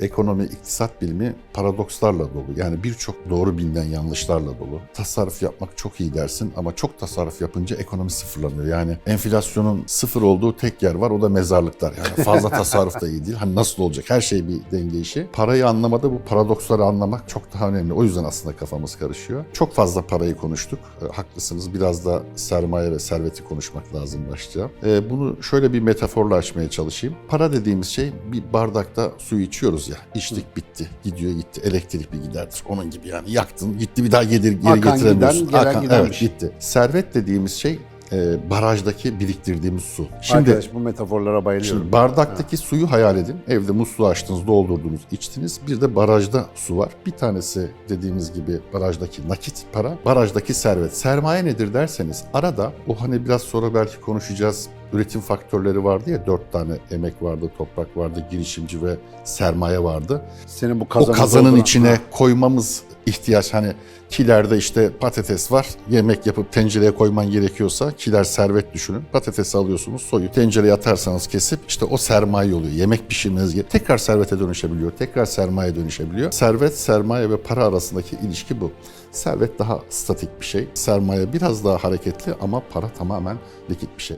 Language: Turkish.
Ekonomi, iktisat bilimi paradokslarla dolu. Yani birçok doğru bilinen yanlışlarla dolu. Tasarruf yapmak çok iyi dersin ama çok tasarruf yapınca ekonomi sıfırlanıyor. Yani enflasyonun sıfır olduğu tek yer var o da mezarlıklar. Yani fazla tasarruf da iyi değil. Hani nasıl olacak? Her şey bir denge işi. Parayı anlamada bu paradoksları anlamak çok daha önemli. O yüzden aslında kafamız karışıyor. Çok fazla parayı konuştuk. E, haklısınız. Biraz da sermaye ve serveti konuşmak lazım başta. E, bunu şöyle bir metaforla açmaya çalışayım. Para dediğimiz şey bir bardakta su içiyoruz ya. İçtik bitti. Gidiyor gitti. Elektrik bir giderdir. Onun gibi yani. Yaktın gitti bir daha geri, geri Akan getiremiyorsun. giden, bir evet gitti. Servet dediğimiz şey e, barajdaki biriktirdiğimiz su. Şimdi Arkadaş bu metaforlara bayılıyorum. Şimdi bardaktaki suyu hayal edin. Evde musluğu açtınız, doldurdunuz, içtiniz. Bir de barajda su var. Bir tanesi dediğimiz gibi barajdaki nakit para, barajdaki servet. Sermaye nedir derseniz arada o hani biraz sonra belki konuşacağız üretim faktörleri vardı ya dört tane emek vardı, toprak vardı, girişimci ve sermaye vardı. Senin bu O kazanı kazanın içine Ha. koymamız ihtiyaç. Hani kilerde işte patates var yemek yapıp tencereye koyman gerekiyorsa kiler servet düşünün. Patatesi alıyorsunuz soyu tencereye atarsanız kesip işte o sermaye oluyor. Yemek pişirmeniz gerek tekrar servete dönüşebiliyor tekrar sermaye dönüşebiliyor. Servet sermaye ve para arasındaki ilişki bu. Servet daha statik bir şey sermaye biraz daha hareketli ama para tamamen likit bir şey.